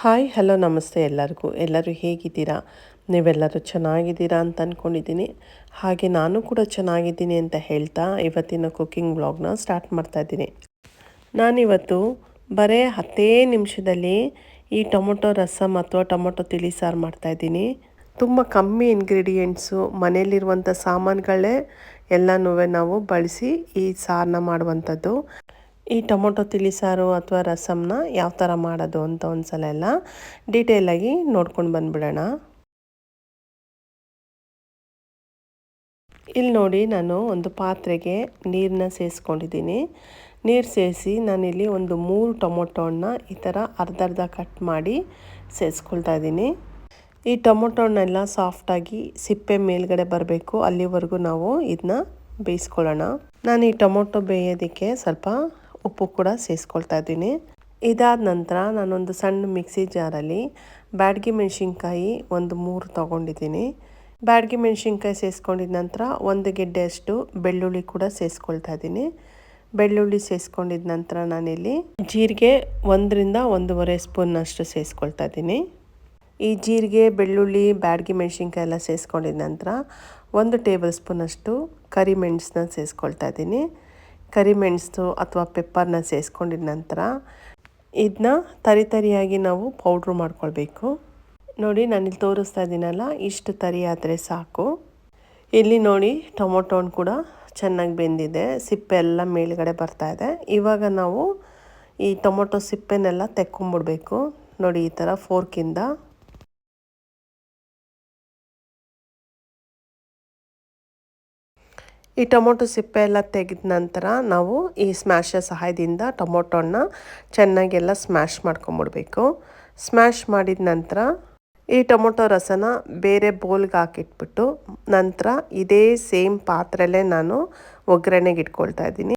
Hi hello ನಮಸ್ತೆ ಎಲ್ಲರಿಗೂ. ಎಲ್ಲರೂ ಹೇಗಿದ್ದೀರಾ? ನೀವೆಲ್ಲರೂ ಚೆನ್ನಾಗಿದ್ದೀರಾ ಅಂತ ಅಂದ್ಕೊಂಡಿದ್ದೀನಿ ಹಾಗೆ ನಾನು ಕೂಡ ಚೆನ್ನಾಗಿದ್ದೀನಿ ಅಂತ ಹೇಳ್ತಾ ಇವತ್ತಿನ ಕುಕ್ಕಿಂಗ್ ಬ್ಲಾಗ್ನ ಸ್ಟಾರ್ಟ್ ಮಾಡ್ತಾ ಇದ್ದೀನಿ. ನಾನಿವತ್ತು ಬರೀ ಹತ್ತೇ ನಿಮಿಷದಲ್ಲಿ ಈ ಟೊಮೊಟೊ ರಸಮ್ ಅಥವಾ ಟೊಮೊಟೊ ತಿಳಿ ಸಾರು ಮಾಡ್ತಾಯಿದ್ದೀನಿ ತುಂಬ ಕಮ್ಮಿ ಇಂಗ್ರೀಡಿಯೆಂಟ್ಸು ಮನೆಯಲ್ಲಿರುವಂಥ ಸಾಮಾನುಗಳೇ ಎಲ್ಲನೂ ನಾವು ಬಳಸಿ ಈ ಸಾರನ್ನ ಮಾಡುವಂಥದ್ದು. ಈ ಟೊಮೊಟೊ ತಿಳಿಸಾರು ಅಥವಾ ರಸಮ್ನ ಯಾವ ಥರ ಮಾಡೋದು ಅಂತ ಒಂದ್ಸಲ ಎಲ್ಲ ಡೀಟೇಲಾಗಿ ನೋಡ್ಕೊಂಡು ಬಂದ್ಬಿಡೋಣ. ಇಲ್ಲಿ ನೋಡಿ ನಾನು ಒಂದು ಪಾತ್ರೆಗೆ ನೀರನ್ನ ಸೇರಿಸ್ಕೊಂಡಿದ್ದೀನಿ ನೀರು ಸೇರಿಸಿ ನಾನಿಲ್ಲಿ ಒಂದು ಮೂರು ಟೊಮೊಟೊ ಈ ಥರ ಅರ್ಧ ಅರ್ಧ ಕಟ್ ಮಾಡಿ ಸೇರಿಸ್ಕೊಳ್ತಾ ಇದ್ದೀನಿ. ಈ ಟೊಮೊಟೊ ಹಣ್ಣೆಲ್ಲ ಸಾಫ್ಟಾಗಿ ಸಿಪ್ಪೆ ಮೇಲ್ಗಡೆ ಬರಬೇಕು, ಅಲ್ಲಿವರೆಗೂ ನಾವು ಇದನ್ನ ಬೇಯಿಸ್ಕೊಳ್ಳೋಣ. ನಾನು ಈ ಟೊಮೊಟೊ ಬೇಯೋದಕ್ಕೆ ಸ್ವಲ್ಪ ಉಪ್ಪು ಕೂಡ ಸೇರಿಸ್ಕೊಳ್ತಾ ಇದ್ದೀನಿ. ಇದಾದ ನಂತರ ನಾನೊಂದು ಸಣ್ಣ ಮಿಕ್ಸಿ ಜಾರಲ್ಲಿ ಬ್ಯಾಡ್ಗಿ ಮೆಣಸಿನ್ಕಾಯಿ ಒಂದು ಮೂರು ತೊಗೊಂಡಿದ್ದೀನಿ. ಬ್ಯಾಡ್ಗಿ ಮೆಣಸಿನ್ಕಾಯಿ ಸೇರಿಸ್ಕೊಂಡಿದ ನಂತರ ಒಂದು ಗೆಡ್ಡೆಯಷ್ಟು ಬೆಳ್ಳುಳ್ಳಿ ಕೂಡ ಸೇರಿಸ್ಕೊಳ್ತಾ ಇದ್ದೀನಿ. ಬೆಳ್ಳುಳ್ಳಿ ಸೇರಿಸ್ಕೊಂಡಿದ ನಂತರ ನಾನಿಲ್ಲಿ ಜೀರಿಗೆ ಒಂದರಿಂದ ಒಂದೂವರೆ ಸ್ಪೂನ್ನಷ್ಟು ಸೇರಿಸ್ಕೊಳ್ತಾ ಇದ್ದೀನಿ. ಈ ಜೀರಿಗೆ, ಬೆಳ್ಳುಳ್ಳಿ, ಬ್ಯಾಡ್ಗಿ ಮೆಣಸಿನ್ಕಾಯಿ ಎಲ್ಲ ಸೇರಿಸ್ಕೊಂಡಿದ ನಂತರ ಒಂದು ಟೇಬಲ್ ಸ್ಪೂನಷ್ಟು ಕರಿಮೆಣಸನ್ನ ಸೇರಿಸ್ಕೊಳ್ತಾ ಇದ್ದೀನಿ. ಕರಿಮೆಣಸು ಅಥವಾ ಪೆಪ್ಪರ್ನ ಸೇರಿಸ್ಕೊಂಡಿದ ನಂತರ ಇದನ್ನ ತರಿ ತರಿಯಾಗಿ ನಾವು ಪೌಡ್ರು ಮಾಡ್ಕೊಳ್ಬೇಕು. ನೋಡಿ ನಾನಿಲ್ಲಿ ತೋರಿಸ್ತಾ ಇದ್ದೀನಲ್ಲ, ಇಷ್ಟು ತರಿ ಆದರೆ ಸಾಕು. ಇಲ್ಲಿ ನೋಡಿ ಟೊಮೊಟೊ ಕೂಡ ಚೆನ್ನಾಗಿ ಬೆಂದಿದೆ, ಸಿಪ್ಪೆ ಎಲ್ಲ ಮೇಲ್ಗಡೆ ಬರ್ತಾ ಇದೆ. ಇವಾಗ ನಾವು ಈ ಟೊಮೊಟೊ ಸಿಪ್ಪೆನೆಲ್ಲ ತೆಕ್ಕೊಂಬಿಡ್ಬೇಕು. ನೋಡಿ ಈ ಥರ ಫೋರ್ಕಿಂದ ಈ ಟೊಮೊಟೊ ಸಿಪ್ಪೆ ಎಲ್ಲ ತೆಗೆದ ನಂತರ ನಾವು ಈ ಸ್ಮ್ಯಾಶ ಸಹಾಯದಿಂದ ಟೊಮೊಟೊನ ಚೆನ್ನಾಗೆಲ್ಲ ಸ್ಮ್ಯಾಶ್ ಮಾಡ್ಕೊಂಬಿಡ್ಬೇಕು. ಸ್ಮ್ಯಾಶ್ ಮಾಡಿದ ನಂತರ ಈ ಟೊಮೊಟೊ ರಸನ ಬೇರೆ ಬೌಲ್ಗೆ ಹಾಕಿಟ್ಬಿಟ್ಟು ನಂತರ ಇದೇ ಸೇಮ್ ಪಾತ್ರೆಲೇ ನಾನು ಒಗ್ಗರಣೆಗೆ ಇಟ್ಕೊಳ್ತಾ ಇದ್ದೀನಿ.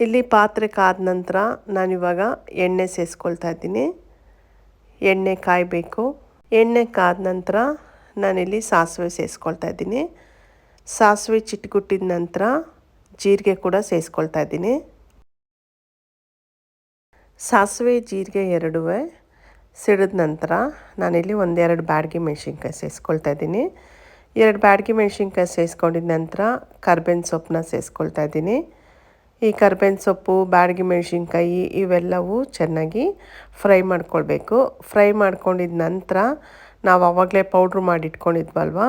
ಇಲ್ಲಿ ಪಾತ್ರೆ ಕಾದ ನಂತರ ನಾನಿವಾಗ ಎಣ್ಣೆ ಸೇರಿಸ್ಕೊಳ್ತಾ ಇದ್ದೀನಿ. ಎಣ್ಣೆ ಕಾಯಬೇಕು. ಎಣ್ಣೆ ಕಾದ ನಂತರ ನಾನಿಲ್ಲಿ ಸಾಸಿವೆ ಸೇರಿಸ್ಕೊಳ್ತಾ ಇದ್ದೀನಿ. ಸಾಸಿವೆ ಚಿಟ್ಗುಟ್ಟಿದ ನಂತರ ಜೀರಿಗೆ ಕೂಡ ಸೇರಿಸ್ಕೊಳ್ತಾ ಇದ್ದೀನಿ. ಸಾಸಿವೆ, ಜೀರಿಗೆ ಎರಡುವೆ ಸಿಡಿದ ನಂತರ ನಾನಿಲ್ಲಿ ಒಂದೆರಡು ಬ್ಯಾಡ್ಗೆ ಮೆಣಸಿನ್ಕಾಯಿ ಸೇರಿಸ್ಕೊಳ್ತಾ ಇದ್ದೀನಿ. ಎರಡು ಬ್ಯಾಡ್ಗೆ ಮೆಣಸಿನ್ಕಾಯಿ ಸೇರಿಸ್ಕೊಂಡಿದ ನಂತರ ಕರ್ಬೇವಿನ ಸೊಪ್ಪನ್ನ ಸೇರಿಸ್ಕೊಳ್ತಾ ಇದ್ದೀನಿ. ಈ ಕರ್ಬೇವಿನ ಸೊಪ್ಪು, ಬ್ಯಾಡ್ಗೆ ಮೆಣಸಿನ್ಕಾಯಿ ಇವೆಲ್ಲವೂ ಚೆನ್ನಾಗಿ ಫ್ರೈ ಮಾಡ್ಕೊಳ್ಬೇಕು. ಫ್ರೈ ಮಾಡ್ಕೊಂಡಿದ ನಂತರ ನಾವು ಆವಾಗಲೇ ಪೌಡ್ರ್ ಮಾಡಿ ಇಟ್ಕೊಂಡಿದ್ವಲ್ವ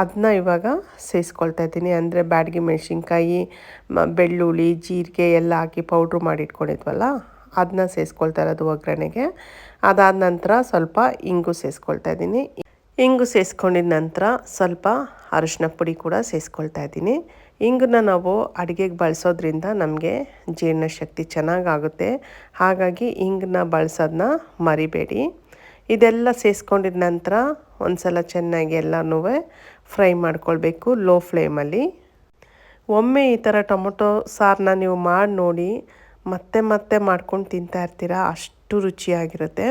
ಅದನ್ನ ಇವಾಗ ಸೇರಿಸ್ಕೊಳ್ತಾ ಇದ್ದೀನಿ. ಅಂದರೆ ಬ್ಯಾಡಗಿ ಮೆಣಸಿನ್ಕಾಯಿ ಬೆಳ್ಳುಳ್ಳಿ, ಜೀರಿಗೆ ಎಲ್ಲ ಹಾಕಿ ಪೌಡ್ರ್ ಮಾಡಿ ಇಟ್ಕೊಂಡಿದ್ವಲ್ಲ ಅದನ್ನ ಸೇರಿಸ್ಕೊಳ್ತಾ ಇರೋದು ಒಗ್ಗರಣೆಗೆ. ಅದಾದ ನಂತರ ಸ್ವಲ್ಪ ಇಂಗು ಸೇರಿಸ್ಕೊಳ್ತಾ ಇದ್ದೀನಿ. ಇಂಗು ಸೇರಿಸ್ಕೊಂಡಿದ ನಂತರ ಸ್ವಲ್ಪ ಅರಿಶಿನ ಪುಡಿ ಕೂಡ ಸೇರಿಸ್ಕೊಳ್ತಾ ಇದ್ದೀನಿ. ಇಂಗನ್ನ ನಾವು ಅಡುಗೆಗೆ ಬಳಸೋದ್ರಿಂದ ನಮಗೆ ಜೀರ್ಣಶಕ್ತಿ ಚೆನ್ನಾಗಾಗುತ್ತೆ ಹಾಗಾಗಿ ಇಂಗನ್ನ ಬಳಸೋದನ್ನ ಮರಿಬೇಡಿ. ಇದೆಲ್ಲ ಸೇರಿಸ್ಕೊಂಡಿದ ನಂತರ ಒಂದು ಸಲ ಚೆನ್ನಾಗಿ ಎಲ್ಲನೂ ಫ್ರೈ ಮಾಡ್ಕೊಳ್ಬೇಕು ಲೋ ಫ್ಲೇಮಲ್ಲಿ. ಒಮ್ಮೆ ಈ ಥರ ಟೊಮೊಟೊ ಸಾರನ್ನ ನೀವು ಮಾಡಿ ನೋಡಿ ಮತ್ತೆ ಮತ್ತೆ ಮಾಡ್ಕೊಂಡು ತಿಂತಾ ಇರ್ತೀರ, ಅಷ್ಟು ರುಚಿಯಾಗಿರುತ್ತೆ.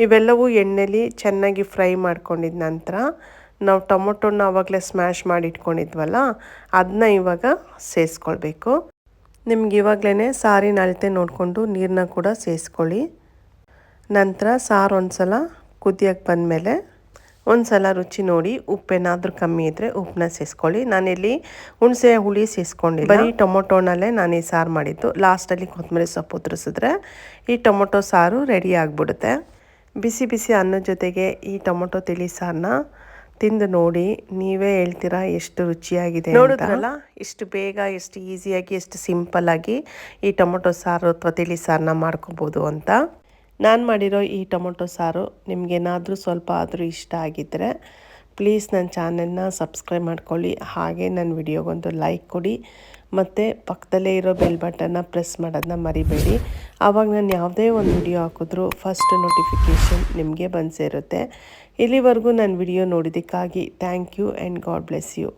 ಇವೆಲ್ಲವೂ ಎಣ್ಣೆಲಿ ಚೆನ್ನಾಗಿ ಫ್ರೈ ಮಾಡ್ಕೊಂಡಿದ ನಂತರ ನಾವು ಟೊಮೊಟೊನ ಆವಾಗಲೇ ಸ್ಮ್ಯಾಶ್ ಮಾಡಿ ಇಟ್ಕೊಂಡಿದ್ವಲ್ಲ ಅದನ್ನ ಇವಾಗ ಸೇರಿಸ್ಕೊಳ್ಬೇಕು ನಿಮ್ಗೆ ಇವಾಗಲೇ ಸಾರಿನ ಅಳತೆ ನೋಡಿಕೊಂಡು ನೀರನ್ನ ಕೂಡ ಸೇರಿಸ್ಕೊಳ್ಳಿ ನಂತರ ಸಾರು ಒಂದು ಸಲ ಕುದಿಯೋಕ್ಕೆ ಬಂದಮೇಲೆ ಒಂದು ಸಲ ರುಚಿ ನೋಡಿ ಉಪ್ಪೇನಾದರೂ ಕಮ್ಮಿ ಇದ್ದರೆ ಉಪ್ಪನ್ನ ಸೇರಿಸ್ಕೊಳ್ಳಿ ನಾನಿಲ್ಲಿ ಹುಣಸೆ ಹುಳಿ ಸೇರಿಸ್ಕೊಂಡು ಬರೀ ಟೊಮೊಟೊನಲ್ಲೇ ನಾನು ಈ ಸಾರು ಮಾಡಿದ್ದು. ಲಾಸ್ಟಲ್ಲಿ ಕೊತ್ತಂಬರಿ ಸೊಪ್ಪು ಉದುರಿಸಿದ್ರೆ ಈ ಟೊಮೊಟೊ ಸಾರು ರೆಡಿ ಆಗಿಬಿಡುತ್ತೆ. ಬಿಸಿ ಬಿಸಿ ಅನ್ನದ ಜೊತೆಗೆ ಈ ಟೊಮೊಟೊ ತಿಳಿ ಸಾರನ್ನ ತಿಂದು ನೋಡಿ ನೀವೇ ಹೇಳ್ತೀರಾ ಎಷ್ಟು ರುಚಿಯಾಗಿದೆ ನೋಡಿದ್ರಲ್ಲ ಇಷ್ಟು ಬೇಗ, ಎಷ್ಟು ಈಸಿಯಾಗಿ, ಎಷ್ಟು ಸಿಂಪಲ್ಲಾಗಿ ಈ ಟೊಮೊಟೊ ಸಾರು ಅಥವಾ ತಿಳಿ ಸಾರನ್ನ ಮಾಡ್ಕೋಬೋದು ಅಂತ. ನಾನು ಮಾಡಿರೋ ಈ ಟೊಮೊಟೊ ಸಾರು ನಿಮಗೇನಾದರೂ ಸ್ವಲ್ಪ ಆದರೂ ಇಷ್ಟ ಆಗಿದ್ದರೆ ಪ್ಲೀಸ್ ನನ್ನ ಚಾನೆಲ್ನ ಸಬ್ಸ್ಕ್ರೈಬ್ ಮಾಡ್ಕೊಳ್ಳಿ. ಹಾಗೆ ನನ್ನ ವಿಡಿಯೋಗೊಂದು ಲೈಕ್ ಕೊಡಿ. ಮತ್ತು ಪಕ್ಕದಲ್ಲೇ ಇರೋ ಬೆಲ್ ಬಟನ್ನ ಪ್ರೆಸ್ ಮಾಡೋದನ್ನ ಮರಿಬೇಡಿ. ಆವಾಗ ನಾನು ಯಾವುದೇ ಒಂದು ವಿಡಿಯೋ ಹಾಕಿದ್ರೂ ಫಸ್ಟ್ ನೋಟಿಫಿಕೇಷನ್ ನಿಮಗೆ ಬಂದು ಸೇರುತ್ತೆ. ಇಲ್ಲಿವರೆಗೂ ನನ್ನ video ನೋಡಿದ್ದಕ್ಕಾಗಿ thank you and God bless you